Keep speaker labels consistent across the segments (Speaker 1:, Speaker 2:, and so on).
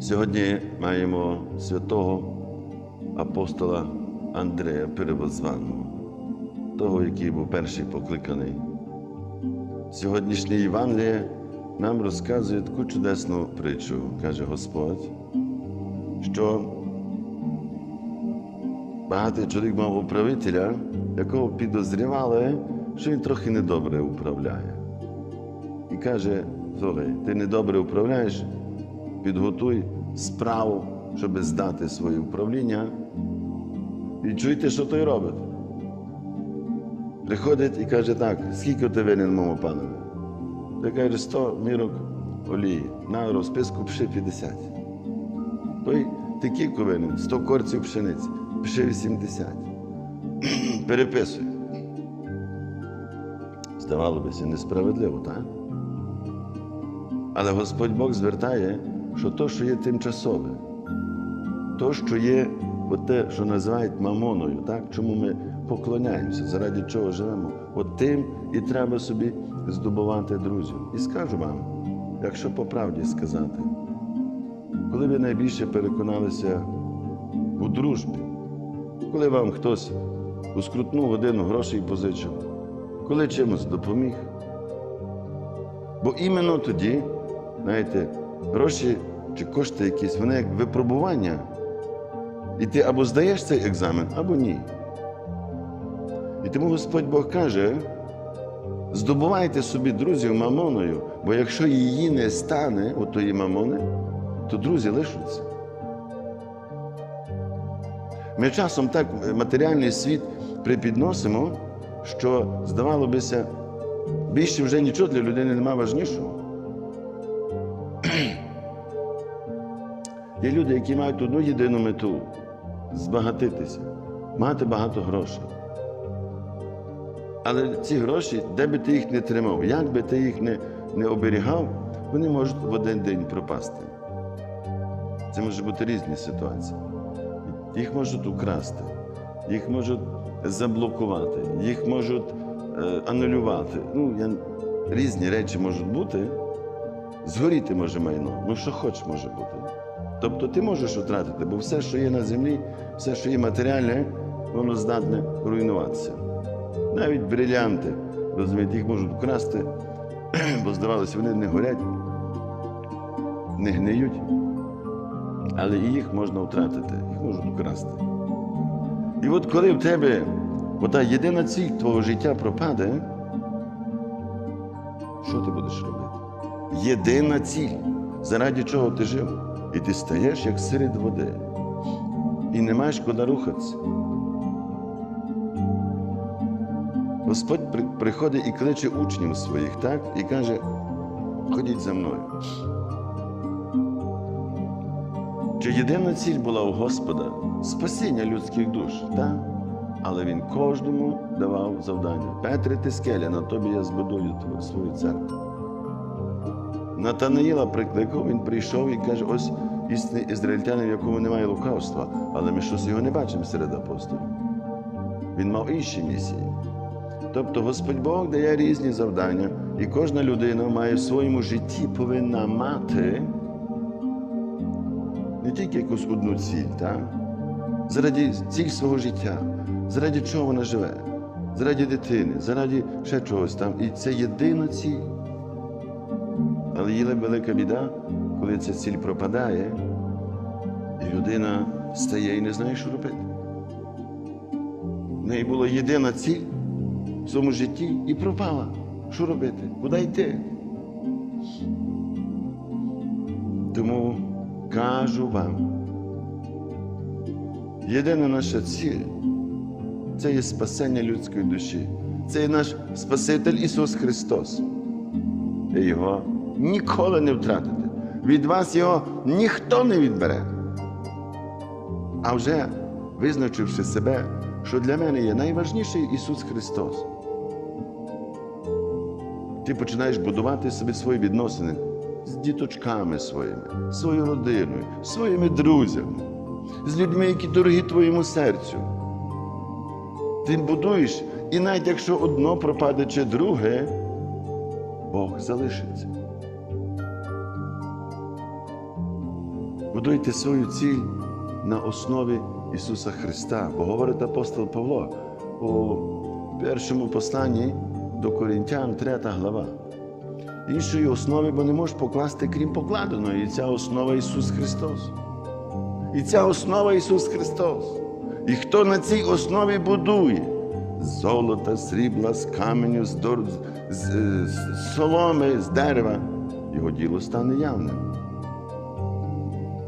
Speaker 1: Сьогодні маємо святого апостола Андрея Перевозваного, того, який був перший покликаний. Сьогоднішнє Євангеліє нам розказує таку чудесну притчу, каже Господь, що багатий чоловік мав управителя, якого підозрювали, що він трохи недобре управляє. І каже: слухай, ти недобре управляєш, підготуй справу, щоб здати своє управління. І чуєте, що той робить? Приходить і каже так, скільки ти винен моєму панові? Той каже, 100 мірок олії, на розписку пиши 50. Той ти кілько винен, 100 корців пшениці, пиши 80. Переписуй. Здавало бися, несправедливо, так? Але Господь Бог звертає, що то, що є тимчасове, то, що є от те, що називають мамоною, так? чому ми поклоняємося, заради чого живемо, от тим і треба собі здобувати друзів. І скажу вам, якщо по правді сказати, коли ви найбільше переконалися у дружбі, коли вам хтось у скрутну годину грошей позичив, коли чимось допоміг. Бо іменно тоді, знаєте, гроші чи кошти якісь, вони як випробування. І ти або здаєш цей екзамен, або ні. І тому Господь Бог каже: здобувайте собі друзів мамоною, бо якщо її не стане, отої мамони, то друзі лишаться. Ми часом так матеріальний світ припідносимо, що, здавало бися, більше вже нічого для людини немає важнішого. Є люди, які мають одну єдину мету збагатитися, мати багато грошей. Але ці гроші, де би ти їх не тримав, як би ти їх не, не оберігав, вони можуть в один день пропасти. Це може бути різні ситуації. Їх можуть украсти, їх можуть заблокувати, їх можуть е, анулювати. Ну, я, різні речі можуть бути. Згоріти може майно, ну що хоч може бути. Тобто ти можеш втратити, бо все, що є на землі, все, що є матеріальне, воно здатне руйнуватися. Навіть брилянти, розумієте, їх можуть вкрасти, бо здавалося, вони не горять, не гниють, але і їх можна втратити, їх можуть вкрасти. І от коли в тебе ота єдина ціль твого життя пропаде, що ти будеш робити? Єдина ціль, заради чого ти жив. І ти стаєш як серед води. І не маєш куди рухатися. Господь при- приходить і кличе учнів своїх, так? І каже, ходіть за мною. Чи єдина ціль була у Господа спасіння людських душ, так? Але він кожному давав завдання. Петре, ти скеля, на тобі я збудую свою церкву. Натанаїла прикликав, він прийшов і каже, ось істинний ізраїльтянин, в якому немає лукавства, але ми щось його не бачимо серед апостолів. Він мав інші місії. Тобто Господь Бог дає різні завдання, і кожна людина має в своєму житті повинна мати не тільки якусь одну ціль, так? заради ціль свого життя, заради чого вона живе, заради дитини, заради ще чогось там. І це єдина ціль. Але є велика біда, коли ця ціль пропадає, і людина стає і не знає, що робити. В неї була єдина ціль в своєму житті і пропала. Що робити? Куди йти? Тому кажу вам, єдина наша ціль це є спасення людської душі. Це є наш Спаситель Ісус Христос. Його ніколи не втратите. Від вас його ніхто не відбере. А вже визначивши себе, що для мене є найважніший Ісус Христос, ти починаєш будувати собі свої відносини з діточками своїми, своєю родиною, своїми друзями, з людьми, які дорогі твоєму серцю. Ти будуєш, і навіть якщо одно пропаде чи друге, Бог залишиться. Будуйте свою ціль на основі Ісуса Христа, бо говорить апостол Павло у першому посланні до Коринтян, 3 глава. Іншої основи, бо не можеш покласти, крім покладеної. І ця основа Ісус Христос. І ця основа Ісус Христос. І хто на цій основі будує з золота, срібла, з каменю, з, дор... з, з соломи, з дерева, його діло стане явним.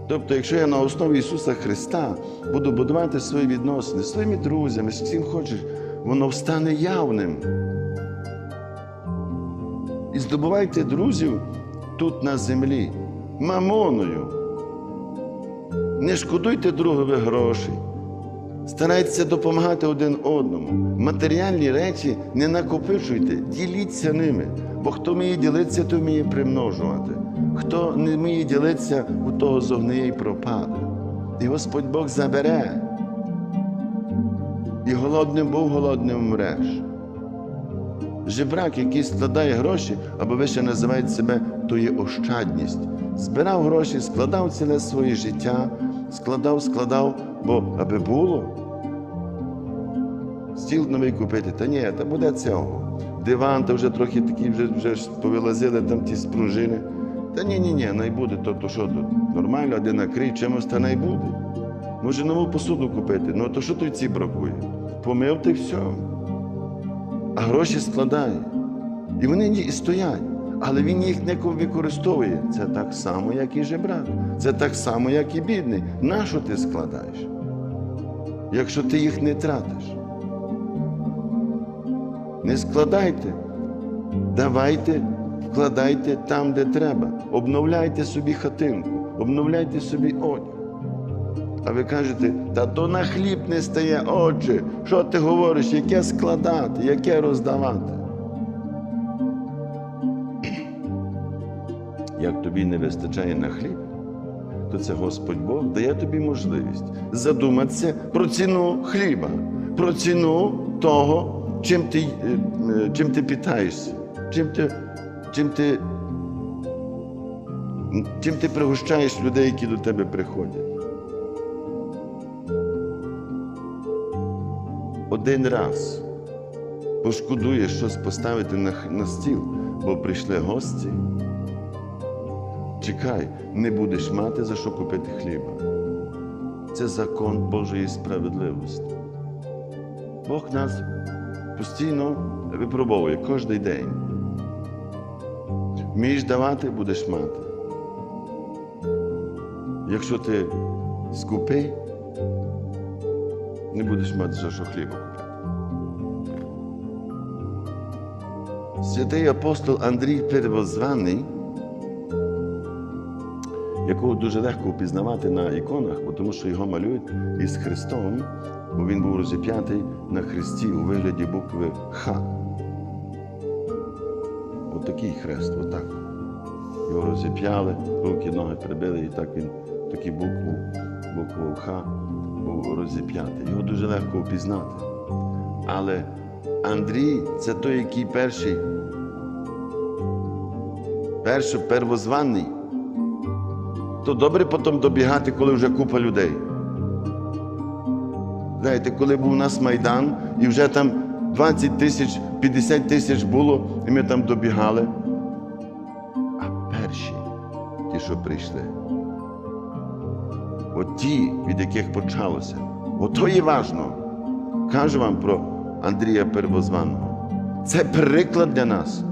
Speaker 1: Тобто, якщо я на основі Ісуса Христа буду будувати свої відносини з своїми друзями, з ким хочеш, воно стане явним. І здобувайте друзів тут на землі, мамоною. Не шкодуйте другові грошей. Старайтеся допомагати один одному. Матеріальні речі не накопичуйте, діліться ними. Бо хто вміє ділитися, то вміє примножувати. Хто не вміє ділитися, у того зогниє і пропаде. І Господь Бог забере. І голодним був, голодним вмреш. Жебрак, який складає гроші, або ви ще себе, то є ощадність. Збирав гроші, складав ціле своє життя, складав, складав, бо аби було. Стіл новий купити, та ні, та буде цього. Диван, та вже трохи такі, вже, вже повилазили там ті спружини. Та ні, ні, най буде, то, то що тут? Нормально, де накрий, чимось та най буде. Може нову посуду купити, ну то що тут ці бракує? Помив ти все а гроші складає. І вони і стоять. Але він їх не використовує. Це так само, як і жебрак. Це так само, як і бідний. Нащо ти складаєш? Якщо ти їх не тратиш? Не складайте, давайте, вкладайте там, де треба. Обновляйте собі хатинку, обновляйте собі одяг. А ви кажете, та то на хліб не стає, отче, що ти говориш, яке складати, яке роздавати? Як тобі не вистачає на хліб, то це Господь Бог дає тобі можливість задуматися про ціну хліба, про ціну того, чим ти, е, е, чим ти питаєшся, чим ти, чим ти, чим ти пригощаєш людей, які до тебе приходять. один раз пошкодуєш щось поставити на, на стіл, бо прийшли гості. Чекай, не будеш мати за що купити хліба. Це закон Божої справедливості. Бог нас постійно випробовує кожен день. Вмієш давати, будеш мати. Якщо ти скупий, не будеш мати за що хліба. Святий апостол Андрій Первозваний, якого дуже легко впізнавати на іконах, тому що його малюють із Христом, бо він був розіп'ятий на Христі у вигляді букви Х. Отакий хрест, отак. Його розіп'яли, руки, ноги прибили, і так він таку букву, букву Х був розіп'ятий. Його дуже легко впізнати. Але Андрій це той, який перший, перший первозваний. То добре потім добігати, коли вже купа людей. Знаєте, коли був у нас Майдан, і вже там 20 тисяч, 50 тисяч було, і ми там добігали. А перші, ті, що прийшли, от ті, від яких почалося, ото є важно. Кажу вам про Андрія Первозваного. Це приклад для нас.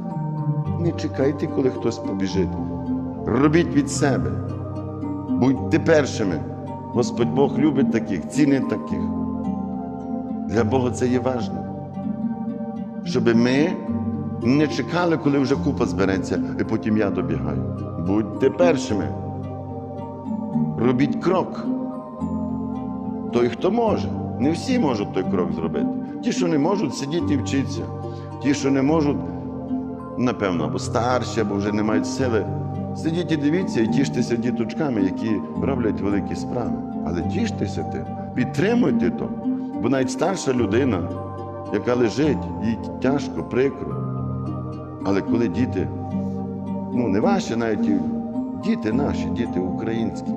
Speaker 1: Не чекайте, коли хтось побіжить. Робіть від себе. Будьте першими. Господь Бог любить таких, цінить таких. Для Бога це є важливо. Щоб ми не чекали, коли вже купа збереться, і потім я добігаю. Будьте першими. Робіть крок. Той, хто може. Не всі можуть той крок зробити. Ті, що не можуть, сидіть і вчиться. Ті, що не можуть, напевно, або старші, або вже не мають сили. Сидіть і дивіться і тіштеся діточками, які роблять великі справи. Але тіштеся тим, підтримуйте то. Бо навіть старша людина, яка лежить, їй тяжко, прикро. Але коли діти ну не ваші, навіть діти наші, діти українські.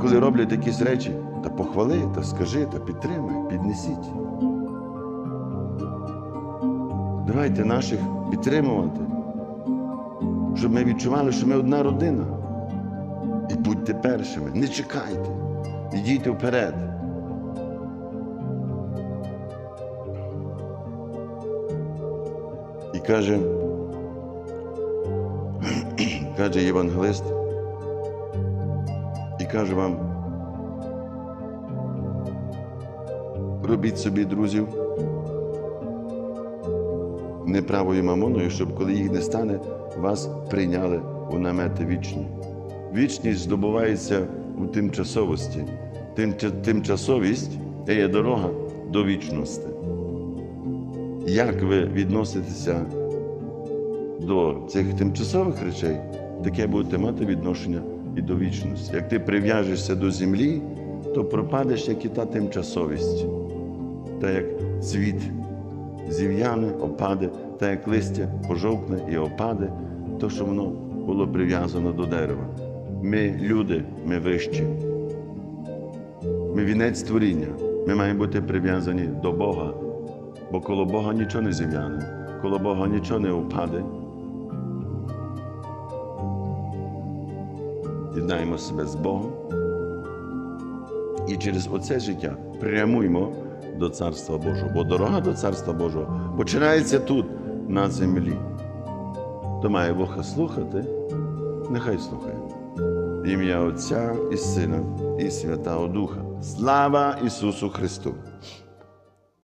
Speaker 1: Коли роблять якісь речі, та похвали, та скажи, та підтримай, піднесіть. Давайте наших підтримувати, щоб ми відчували, що ми одна родина. І будьте першими, не чекайте, йдіть вперед. І каже, каже євангелист, і каже вам, робіть собі друзів неправою мамоною, щоб коли їх не стане, вас прийняли у намети вічні. Вічність здобувається у тимчасовості. Тим, тимчасовість є дорога до вічності. Як ви відноситеся до цих тимчасових речей, таке будете мати відношення і до вічності. Як ти прив'яжешся до землі, то пропадеш, як і та тимчасовість, та як цвіт зів'яне, опаде, та як листя пожовкне і опаде, то що воно було прив'язано до дерева. Ми люди, ми вищі. Ми вінець творіння. Ми маємо бути прив'язані до Бога, бо коло Бога нічого не зів'яне, коло Бога нічого не впаде. Єднаємо себе з Богом. І через оце життя прямуємо до Царства Божого. Бо дорога до Царства Божого починається тут, на землі. То має Бога слухати, нехай слухає. Ім'я Отця і Сина, і Святого Духа. Слава Ісусу Христу!